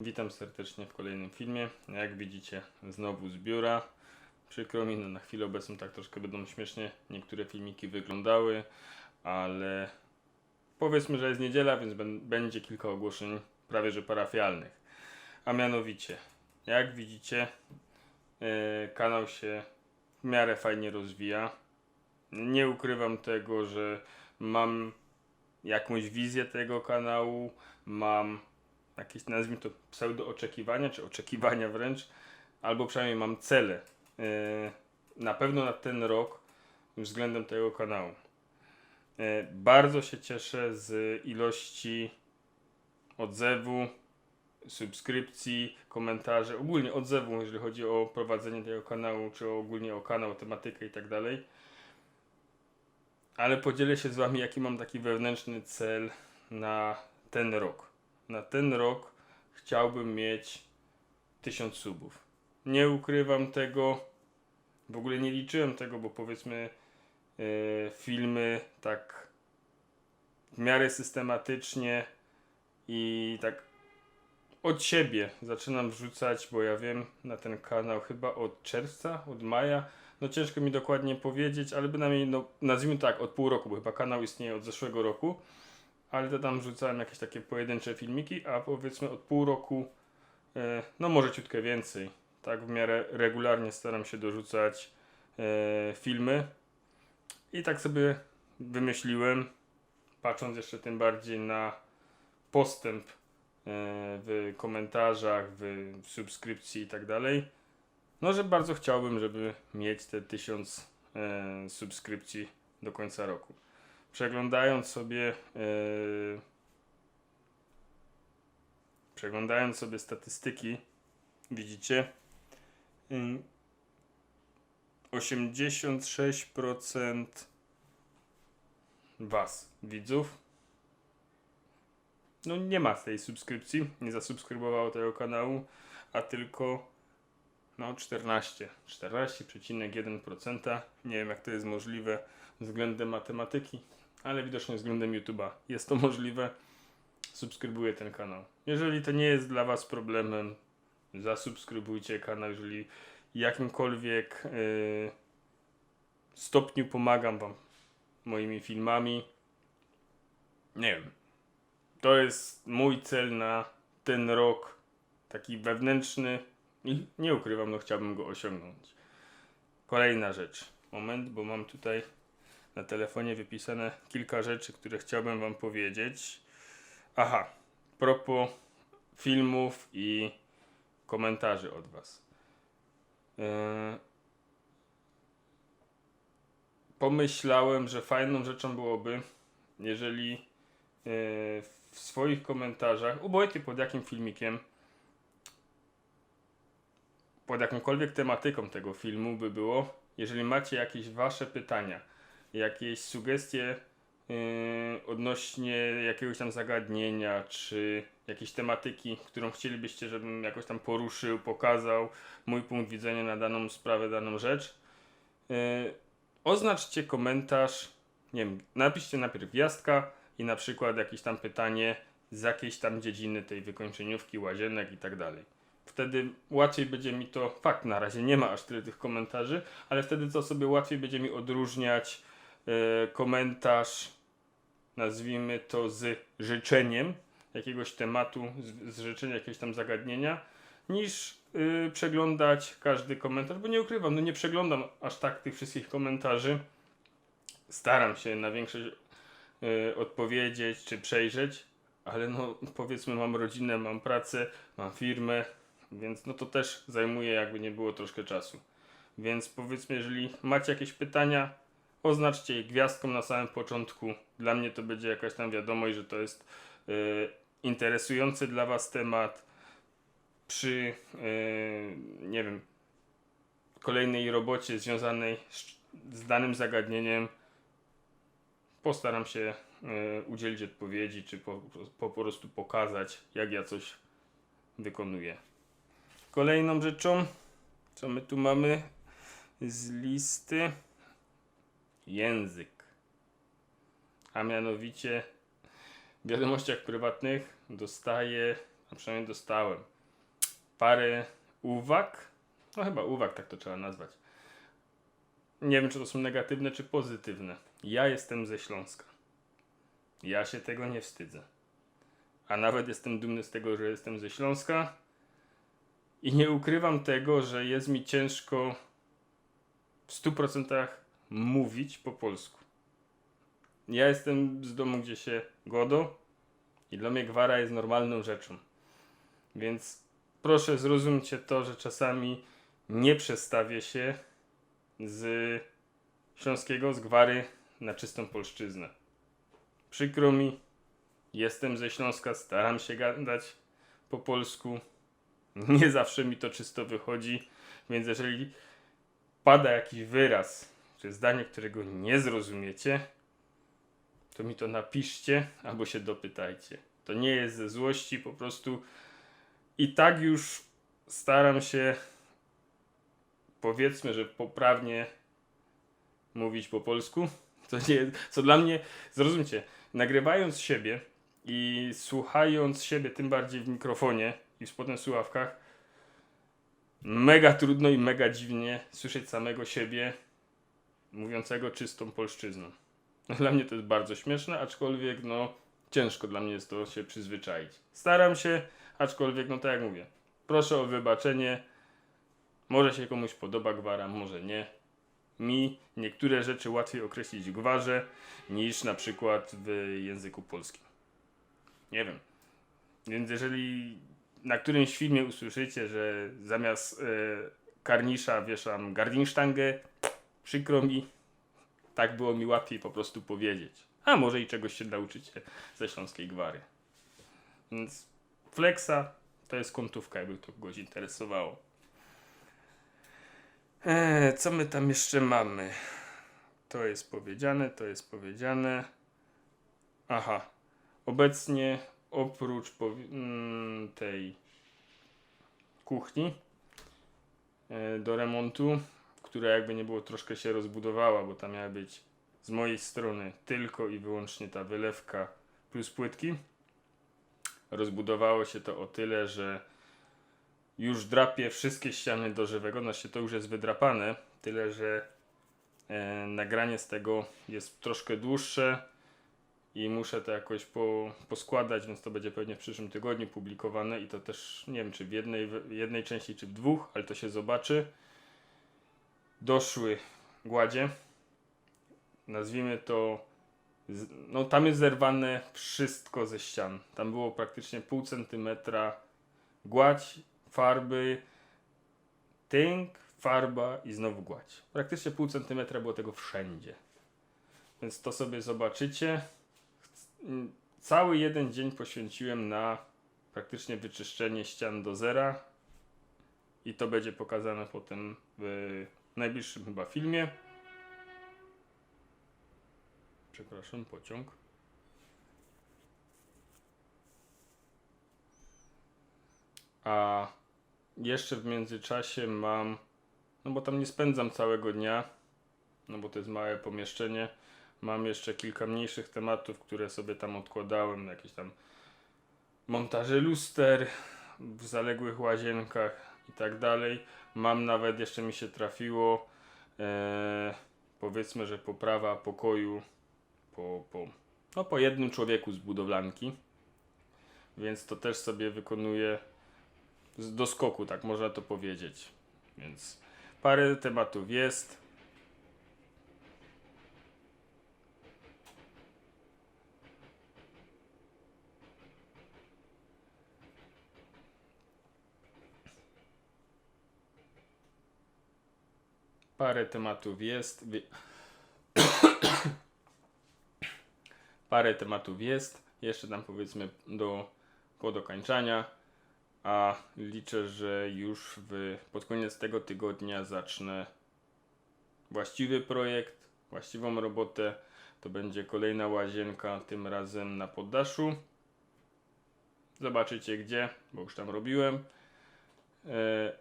Witam serdecznie w kolejnym filmie. Jak widzicie, znowu z biura. Przykro mi, no na chwilę obecną tak troszkę będą śmiesznie niektóre filmiki wyglądały, ale powiedzmy, że jest niedziela, więc bę- będzie kilka ogłoszeń prawie że parafialnych. A mianowicie, jak widzicie, e, kanał się w miarę fajnie rozwija. Nie ukrywam tego, że mam jakąś wizję tego kanału, mam jakieś nazwijmy to pseudo oczekiwania, czy oczekiwania wręcz, albo przynajmniej mam cele yy, na pewno na ten rok względem tego kanału. Yy, Bardzo się cieszę z ilości odzewu, subskrypcji, komentarzy, ogólnie odzewu, jeżeli chodzi o prowadzenie tego kanału, czy ogólnie o kanał, tematykę i tak dalej. Ale podzielę się z Wami, jaki mam taki wewnętrzny cel na ten rok na ten rok chciałbym mieć 1000 subów. Nie ukrywam tego, w ogóle nie liczyłem tego, bo powiedzmy e, filmy tak w miarę systematycznie i tak od siebie zaczynam wrzucać, bo ja wiem na ten kanał chyba od czerwca, od maja. No ciężko mi dokładnie powiedzieć, ale bynajmniej no, nazwijmy tak, od pół roku, bo chyba kanał istnieje od zeszłego roku ale to tam wrzucałem jakieś takie pojedyncze filmiki, a powiedzmy od pół roku, e, no może ciutkę więcej. Tak w miarę regularnie staram się dorzucać e, filmy. I tak sobie wymyśliłem, patrząc jeszcze tym bardziej na postęp e, w komentarzach, w subskrypcji i tak dalej. No, że bardzo chciałbym, żeby mieć te tysiąc subskrypcji do końca roku przeglądając sobie yy, przeglądając sobie statystyki widzicie yy, 86% was widzów no nie ma tej subskrypcji nie zasubskrybowało tego kanału a tylko no 14 14,1% nie wiem jak to jest możliwe względem matematyki ale widocznie względem YouTube'a jest to możliwe. Subskrybuję ten kanał. Jeżeli to nie jest dla Was problemem, zasubskrybujcie kanał. Jeżeli jakimkolwiek yy, stopniu pomagam Wam moimi filmami, nie wiem. To jest mój cel na ten rok, taki wewnętrzny i nie ukrywam, no chciałbym go osiągnąć. Kolejna rzecz. Moment, bo mam tutaj na telefonie wypisane kilka rzeczy, które chciałbym Wam powiedzieć. Aha, propos filmów i komentarzy od Was. Yy, pomyślałem, że fajną rzeczą byłoby, jeżeli yy, w swoich komentarzach, obojętnie pod jakim filmikiem, pod jakąkolwiek tematyką tego filmu by było, jeżeli macie jakieś Wasze pytania, jakieś sugestie yy, odnośnie jakiegoś tam zagadnienia, czy jakiejś tematyki, którą chcielibyście, żebym jakoś tam poruszył, pokazał mój punkt widzenia na daną sprawę, daną rzecz, yy, oznaczcie komentarz, nie wiem, napiszcie najpierw gwiazdka i na przykład jakieś tam pytanie z jakiejś tam dziedziny tej wykończeniówki, łazienek i tak dalej. Wtedy łatwiej będzie mi to, fakt na razie nie ma aż tyle tych komentarzy, ale wtedy to sobie łatwiej będzie mi odróżniać komentarz, nazwijmy to z życzeniem jakiegoś tematu, z, z życzeniem jakiegoś tam zagadnienia, niż y, przeglądać każdy komentarz, bo nie ukrywam, no nie przeglądam aż tak tych wszystkich komentarzy. Staram się na większość y, odpowiedzieć czy przejrzeć, ale no powiedzmy mam rodzinę, mam pracę, mam firmę, więc no to też zajmuje jakby nie było troszkę czasu. Więc powiedzmy, jeżeli macie jakieś pytania, oznaczcie je gwiazdką na samym początku. Dla mnie to będzie jakaś tam wiadomość, że to jest y, interesujący dla Was temat. Przy, y, nie wiem, kolejnej robocie związanej z, z danym zagadnieniem postaram się y, udzielić odpowiedzi, czy po, po, po prostu pokazać, jak ja coś wykonuję. Kolejną rzeczą, co my tu mamy z listy, język. A mianowicie w wiadomościach prywatnych dostaję a przynajmniej dostałem parę uwag. No chyba uwag, tak to trzeba nazwać. Nie wiem, czy to są negatywne, czy pozytywne. Ja jestem ze Śląska. Ja się tego nie wstydzę. A nawet jestem dumny z tego, że jestem ze Śląska. I nie ukrywam tego, że jest mi ciężko w 100% mówić po polsku. Ja jestem z domu, gdzie się godo i dla mnie gwara jest normalną rzeczą. Więc proszę zrozumcie to, że czasami nie przestawię się z śląskiego, z gwary na czystą polszczyznę. Przykro mi, jestem ze Śląska, staram się gadać po polsku. Nie zawsze mi to czysto wychodzi, więc jeżeli pada jakiś wyraz czy zdanie, którego nie zrozumiecie, to mi to napiszcie albo się dopytajcie. To nie jest ze złości, po prostu i tak już staram się powiedzmy, że poprawnie mówić po polsku. To nie, co dla mnie, zrozumcie, nagrywając siebie i słuchając siebie, tym bardziej w mikrofonie i w potem słuchawkach, mega trudno i mega dziwnie słyszeć samego siebie mówiącego czystą polszczyzną. Dla mnie to jest bardzo śmieszne, aczkolwiek no ciężko dla mnie jest to się przyzwyczaić. Staram się, aczkolwiek no tak jak mówię, proszę o wybaczenie. Może się komuś podoba gwara, może nie. Mi niektóre rzeczy łatwiej określić gwarze niż na przykład w języku polskim. Nie wiem. Więc jeżeli na którymś filmie usłyszycie, że zamiast e, karnisza wieszam gardinsztangę, przykro mi, tak było mi łatwiej po prostu powiedzieć. A może i czegoś się nauczycie ze śląskiej gwary. Więc flexa to jest kątówka, jakby to kogoś interesowało. Eee, co my tam jeszcze mamy? To jest powiedziane, to jest powiedziane. Aha. Obecnie oprócz mm, tej kuchni e, do remontu, która jakby nie było troszkę się rozbudowała, bo tam miała być z mojej strony tylko i wyłącznie ta wylewka plus płytki. Rozbudowało się to o tyle, że już drapie wszystkie ściany do żywego, znaczy to już jest wydrapane, tyle że e, nagranie z tego jest troszkę dłuższe i muszę to jakoś po, poskładać, więc to będzie pewnie w przyszłym tygodniu publikowane i to też nie wiem czy w jednej, w jednej części czy w dwóch, ale to się zobaczy. Doszły gładzie, nazwijmy to, no tam jest zerwane wszystko ze ścian. Tam było praktycznie pół centymetra gładź, farby, tynk, farba i znowu gładź. Praktycznie pół centymetra było tego wszędzie. Więc to sobie zobaczycie. Cały jeden dzień poświęciłem na praktycznie wyczyszczenie ścian do zera. I to będzie pokazane potem w najbliższym chyba filmie. Przepraszam, pociąg. A jeszcze w międzyczasie mam, no bo tam nie spędzam całego dnia, no bo to jest małe pomieszczenie. Mam jeszcze kilka mniejszych tematów, które sobie tam odkładałem, jakieś tam montaże luster w zaległych łazienkach i tak dalej. Mam nawet, jeszcze mi się trafiło, e, powiedzmy, że poprawa pokoju po, po, no, po jednym człowieku z budowlanki. Więc to też sobie wykonuję z doskoku, tak można to powiedzieć. Więc parę tematów jest. Parę tematów jest. Parę tematów jest. Jeszcze tam powiedzmy do podokańczania. A liczę, że już w, pod koniec tego tygodnia zacznę właściwy projekt, właściwą robotę. To będzie kolejna łazienka, tym razem na poddaszu. Zobaczycie gdzie, bo już tam robiłem. E,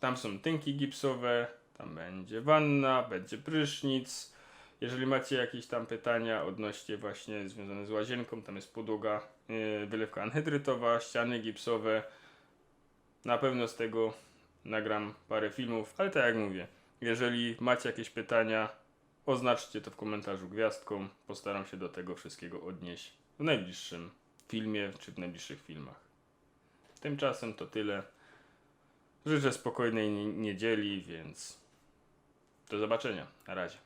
tam są tynki gipsowe, tam będzie wanna, będzie prysznic, Jeżeli macie jakieś tam pytania odnośnie właśnie związane z łazienką, tam jest podłoga, yy, wylewka anhydrytowa, ściany gipsowe. Na pewno z tego nagram parę filmów, ale tak jak mówię, jeżeli macie jakieś pytania, oznaczcie to w komentarzu gwiazdką. Postaram się do tego wszystkiego odnieść w najbliższym filmie czy w najbliższych filmach. Tymczasem to tyle. Życzę spokojnej nie- niedzieli, więc do zobaczenia. Na razie.